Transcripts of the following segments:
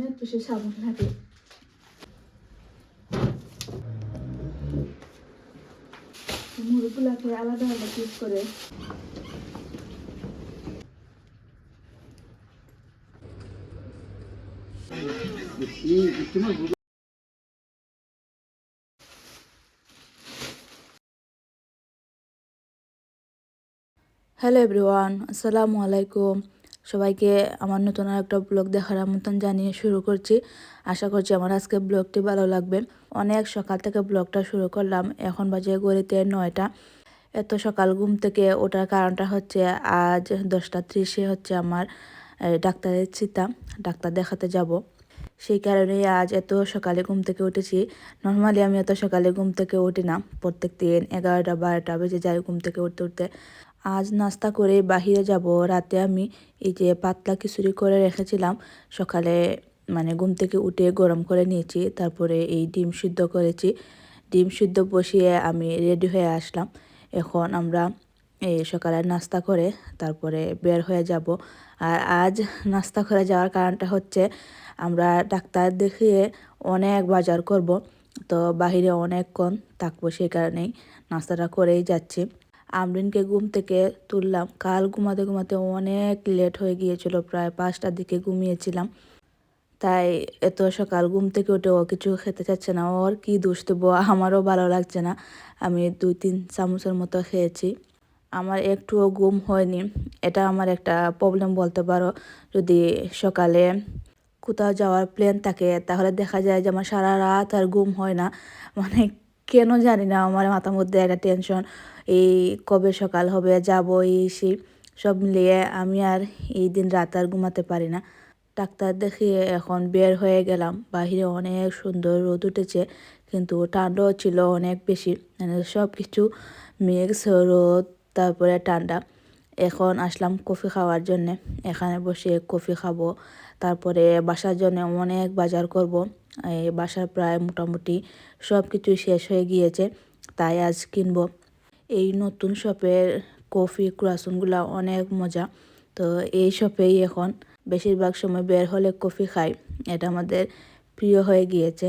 অনেক বেশি সাবুন থাকে। মুরগুলাকে আলাদা আলাদা পিস করে। হ্যালো এভরিওয়ান আসসালামু আলাইকুম সবাইকে আমার নতুন আর একটা ব্লগ দেখার আমন্ত্রণ জানিয়ে শুরু করছি। আশা করছি আমার আজকে ব্লগটি ভালো লাগবে। অনেক সকাল থেকে ব্লগটা শুরু করলাম। এখন বাজে গড়িতে নয়টা। এত সকাল ঘুম থেকে ওঠার কারণটা হচ্ছে আজ দশটা ত্রিশে হচ্ছে আমার ডাক্তারের চিতা ডাক্তার দেখাতে যাব। সেই কারণে আজ এত সকালে ঘুম থেকে উঠেছি। নর্মালি আমি এত সকালে ঘুম থেকে উঠি না। প্রত্যেক দিন এগারোটা, বারোটা বেজে যাই ঘুম থেকে উঠতে উঠতে। আজ নাস্তা করে বাহিরে যাব। রাতে আমি এই যে পাতলা খিচুড়ি করে রেখেছিলাম, সকালে মানে ঘুম থেকে উঠে গরম করে নিয়েছি, তারপরে এই ডিম সিদ্ধ করেছি। ডিম সিদ্ধ বসিয়ে আমি রেডি হয়ে আসলাম। এখন আমরা এই সকালে নাস্তা করে তারপরে বের হয়ে যাব। আর আজ নাস্তা করে যাওয়ার কারণটা হচ্ছে, আমরা ডাক্তার দেখিয়ে অনেক বাজার করব, তো বাহিরে অনেকক্ষণ থাকব সেই কারণেই নাস্তাটা করেই যাচ্ছি। আমরিনকে ঘুম থেকে তুললাম। কাল ঘুমাতে ঘুমাতে অনেক লেট হয়ে গিয়েছিল, প্রায় পাঁচটার দিকে ঘুমিয়েছিলাম। তাই এত সকাল ঘুম থেকে উঠে ও কিছু খেতে চাচ্ছে না। ওর কি দোষ দেবো? আমারও ভালো লাগছে না। আমি দুই তিন চামচের মতো খেয়েছি। আমার একটুও ঘুম হয়নি। এটা আমার একটা প্রবলেম বলতে পারো। যদি সকালে কোথাও যাওয়ার প্ল্যান থাকে, তাহলে দেখা যায় যে আমার সারা রাত আর ঘুম হয় না। মানে কেন জানি না, আমার মাথার মধ্যে একটা টেনশন এই কবে সকাল হবে, যাব, এই, সেই, সব মিলিয়ে আমি আর এই দিন রাত আর ঘুমাতে পারি না। ডাক্তার দেখিয়ে এখন বের হয়ে গেলাম, বাহিরে অনেক সুন্দর রোদ উঠেছে, কিন্তু ঠান্ডাও ছিল অনেক বেশি মানে সব কিছু মিক্স রোদ, তারপরে ঠান্ডা। এখন আসলাম কফি খাওয়ার জন্যে, এখানে বসে কফি খাব, তারপরে বাসার জন্য অনেক বাজার করব। বাসার প্রায় মোটামুটি সব কিছুই শেষ হয়ে গিয়েছে, তাই আজ কিনব। এই নতুন শপের কফি, ক্রাসনগুলো অনেক মজা। তো এই শপেই এখন বেশিরভাগ সময় বের হলে কফি খাই, এটা আমাদের প্রিয় হয়ে গিয়েছে।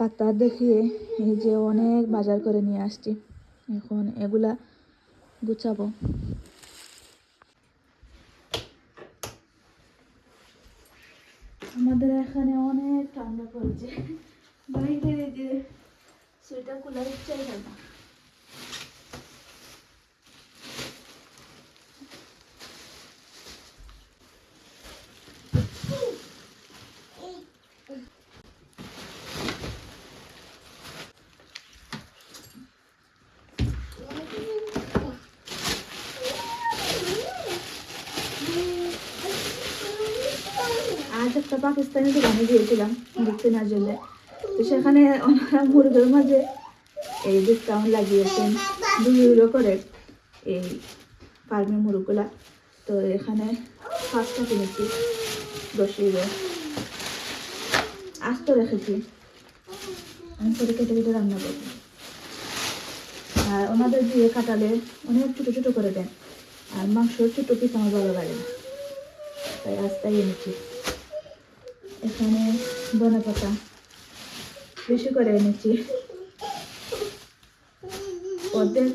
ডাক্তার দেখিয়ে এই যে অনেক বাজার করে নিয়ে আসছি। এখন এগুলা গুছাবো। আমাদের এখানে অনেক ঠান্ডা পড়ছে। বাইরে যে সোয়েটার খোলার ইচ্ছাই হয় না আজ একটা পাকিস্তানি দোকানে গিয়েছিলাম মুরগ কেনার জন্য তো সেখানে ওনারা মুরগের মাঝে এই ডিসকাউন্ট লাগিয়েছেন, দুই ইউরো করে এই ফার্মের মুরগগুলা। তো এখানে পাঁচটা কিনেছি, দশ ইউরো আস্ত রেখেছি। আমি পরে কেটে কেটে রান্না করব। আর ওনাদের দিয়ে কাটালে অনেক ছোটো ছোটো করে দেন। আর মাংস ছোটো পিস আমার ভালো লাগে না। তাই আস্তাই এনেছি। এখানে ধনে পাতা বেশি করে এনেছি। অর্ধেক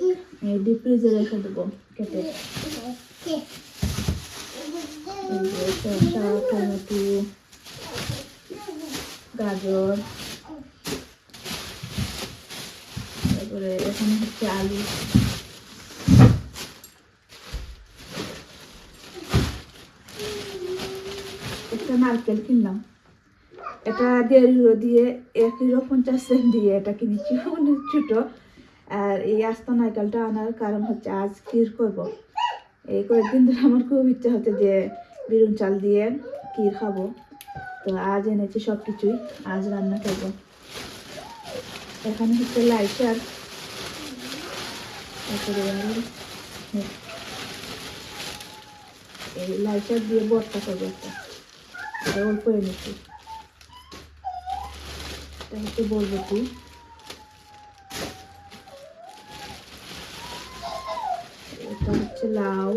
ডিপ ফ্রিজে রেখে দেবো কেটে। শসা টমেটো, গাজর। তারপরে এখানে হচ্ছে আলু একটা নারকেল কিনলাম। এটা দেড় ইউরো দিয়ে, এক ইউরো পঞ্চাশ সেন্ট দিয়ে এটা কিনেছি। অনেক ছোটো। আর এই আস্তা নারকেলটা আনার কারণ হচ্ছে আজ ক্ষীর করব। এই কয়েকদিন ধরে আমার খুব ইচ্ছা হচ্ছে যে বিরুন চাল দিয়ে ক্ষীর খাব। তো আজ এনেছি সব কিছুই আজ রান্না করব। এখানে হচ্ছে তারপরে এই লাইটার দিয়ে বরটা করব একটা। এটা অল্প এনেছি এটা হচ্ছে বরবটি এটা হচ্ছে লাউ।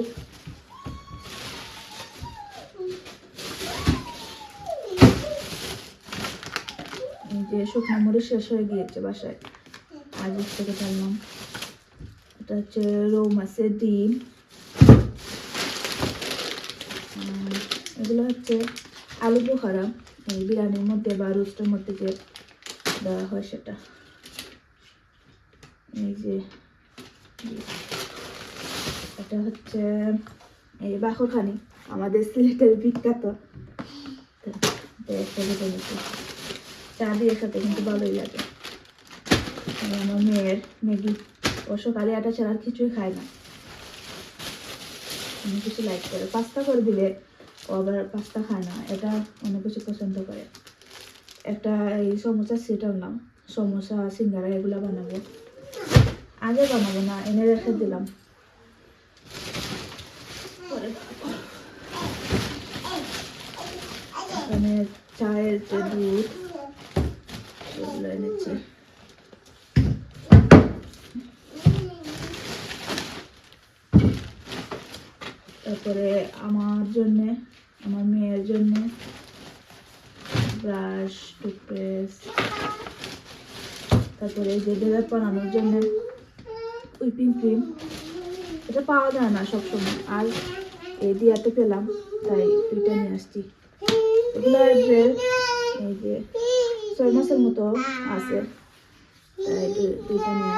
যে শুকনো মরিচ শেষ হয়ে গিয়েছে বাসায়। আজ থেকে টানলাম। এটা হচ্ছে রৌ মাছের ডিম। এগুলো হচ্ছে আলু বোখারা এই বিরিয়ানির মধ্যে বা রোস্টের মধ্যে যে দেওয়া হয় সেটা। এই যে, এটা হচ্ছে, এই বাখরখানি আমাদের সিলেটের বিখ্যাত। চা দিয়ে খেতে কিন্তু ভালোই লাগে। আমার মেয়ের, ম্যাগি। ও সকালে আটা ছাড়া কিছুই খায় না। কিছু লাইক করে। পাস্তা করে দিলে ও আবার পাস্তা খায় না, এটা অনেক কিছু পছন্দ করে। একটা এই সমোসা সেট আনলাম সমোসা, সিঙ্গারা, এগুলো বানাবো। আগে বানাবো না, এনে রেখে দিলাম। এখানে চায়ের যে দুধ এগুলো এনেছি। তারপরে আমার জন্যে আমার মেয়ের জন্যে ব্রাশ টুথপেস্ট তারপরে এই যে ডেজার্ট বানানোর জন্য হুইপিং ক্রিম এটা পাওয়া যায় না সবসময়। আর এই দিয়াতে পেলাম, তাই দুইটা নিয়ে আসছি। এই যে ছয় মাসের মতো আছে, তাই নিয়ে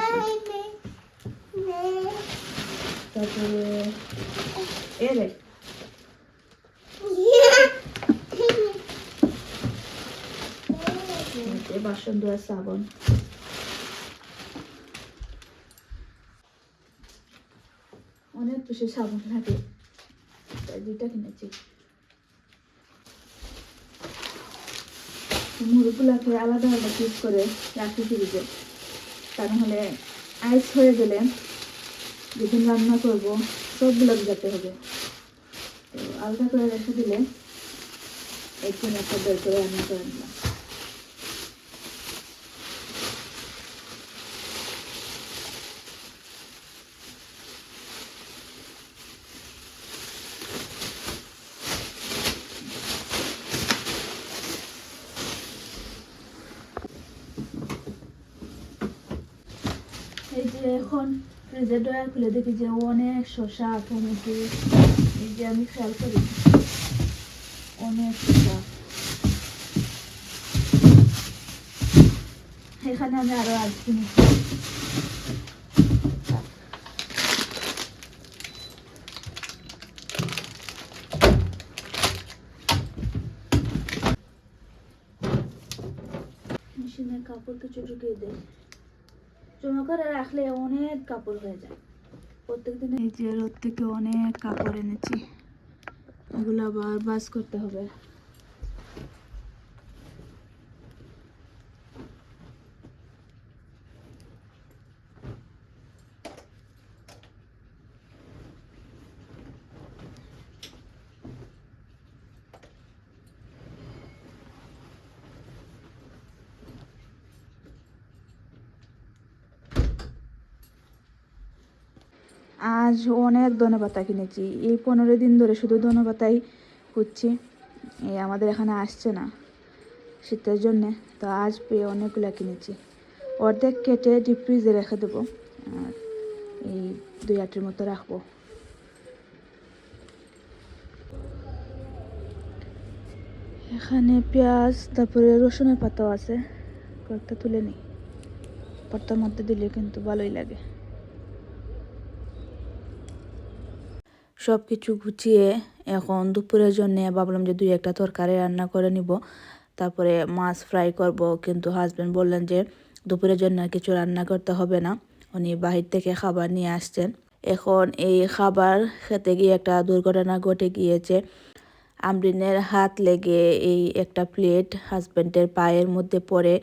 তারপরে এ রে যে বাসন ধোয়ার সাবান অনেক বেশি সাবান লাগে তাই দুইটা কিনেছি। মুরগুলাকে আলাদা আলাদা পিস করে রাখি ফ্রিজে। তা নাহলে আইস হয়ে গেলে যেদিন রান্না করব, সবগুলো ভিজাতে হবে। তো আলাদা করে রেখে দিলে একদিন একটা বের করে রান্না করে নিলাম যে এখন ফ্রিজের ড্রয়ার খুলে দেখি যে অনেক শসা টমেটো এই যে আমি খেয়াল করি, অনেক শসা। এখানে আমি আরও আজ কিনেছি। কাপড় কিছু ঢুকিয়ে দেয়? জমা করে রাখলে অনেক কাপড় হয়ে যায়। প্রত্যেকদিন এই যে রোদ থেকে অনেক কাপড় এনেছি। এগুলো আবার বাস করতে হবে। আজ অনেক ধনেপাতা কিনেছি। এই পনেরো দিন ধরে শুধু ধনেপাতাই খুঁজছি। এই আমাদের এখানে আসছে না শীতের জন্যে, তো আজ পেয়ে অনেকগুলো কিনেছি। অর্ধেক কেটে ডিপ ফ্রিজে রেখে দেবো। আর এই দুই আটের মতো রাখব। এখানে পেঁয়াজ, তারপরে রসুনের পাতাও আছে। কয়েকটা তুলে নিই। পাতার মধ্যে দিলে কিন্তু ভালোই লাগে। সব কিছু গুছিয়ে এখন দুপুরের জন্য ভাবলাম যে দুই একটা তরকারি রান্না করে নিব। তারপরে মাছ ফ্রাই করব, কিন্তু হাজব্যান্ড বললেন যে দুপুরের জন্য কিছু রান্না করতে হবে না। উনি বাহির থেকে খাবার নিয়ে আসছেন। এখন এই খাবার খেতে গিয়ে একটা দুর্ঘটনা ঘটে গিয়েছে। আমরিনের হাত লেগে এই একটা প্লেট হাজব্যান্ডের পায়ের মধ্যে পড়ে।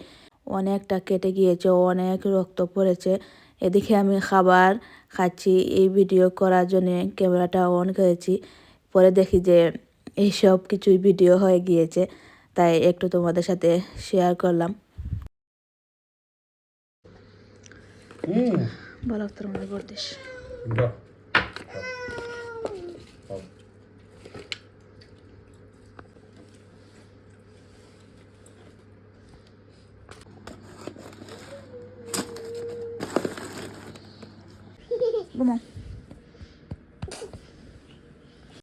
অনেকটা কেটে গিয়েছে, অনেক রক্ত পড়েছে। এদিকে আমি খাবার খাচ্ছি এই ভিডিও করার জন্য ক্যামেরাটা অন করেছি। পরে দেখি যে এই সব কিছুই ভিডিও হয়ে গিয়েছে তাই একটু তোমাদের সাথে শেয়ার করলাম। বলো তোর মনে করতিস